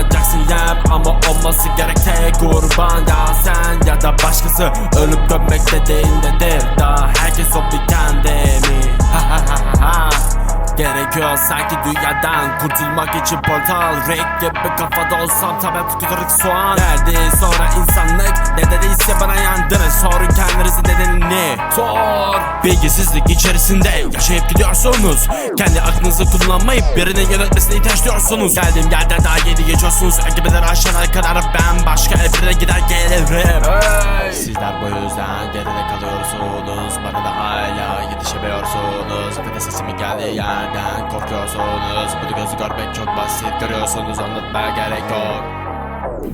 sunacaksın yem Ama olması gerek tek kurban Ya sen ya da başkası Ölüp dönmek dediğindedir Daha herkes o bir kendimi Gerekiyor sanki dünyadan kurtulmak için portal. Renk gibi kafada olsam tabi tutukluk soğan. Nerede sonra insanlık nedeniyse Sor Bilgisizlik içerisinde yaşayıp gidiyorsunuz. Kendi aklınızı kullanmayıp birinin yönetmesine ihtiyaç duyuyorsunuz. Geldiğim yerden daha yeni geçiyorsunuz Ekibeler aşağıya kadar ben başka evrene gider gelirim. Sizler bu yüzden geride kalıyorsunuz. Bana da hala yetişemiyorsunuz. Nefes sesimin geldiği yerden korkuyorsunuz. Bunu gözü görmek çok basit. Görüyorsunuz Anlatmaya gerek yok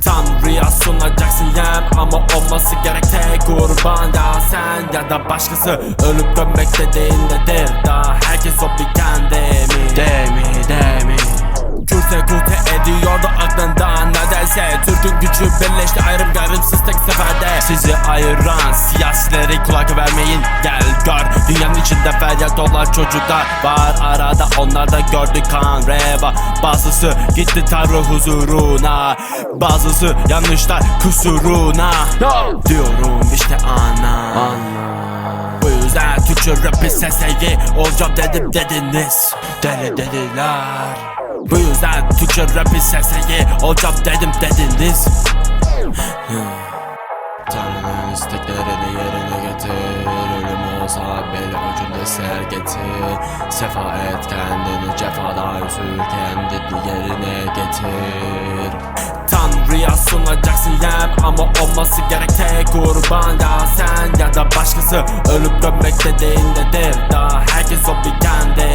Tanrı'ya sunacaksın yem ama olması gerek tek kurban Ya sen ya da başkası. Ölüp dönmek dediğindedir Daha herkes o bir kendimi Demi demi. Kürte kurte ediyordu aklından nedense. Türk'ün gücü birleşti ayrım gayrımsız tek seferde. Sizi ayıran siyasileri kulak vermeyin Gel dünyanın içinde feryat olan çocuklar Var. Arada onlar da gördü kan reva. Bazısı gitti tanrı huzuruna Bazısı yanlışlar kusuruna. Diyorum işte ana. Bu yüzden Türkçe rap'i sesleyi olacağım dedim dediniz. Deli dediler Bu yüzden Türkçe rap'i sesleyi olacağım dedim dediniz. Tanrı'nın isteklerini yerine olsa beni ucunda ser getir. Sefa et kendini cefada üzül kendini yerine getir. Tanrı'ya sunacaksın yem ama olması gerek kurban Ya sen ya da başkası. Ölüp dönmek dediğindedir. Daha herkes o bir kendimi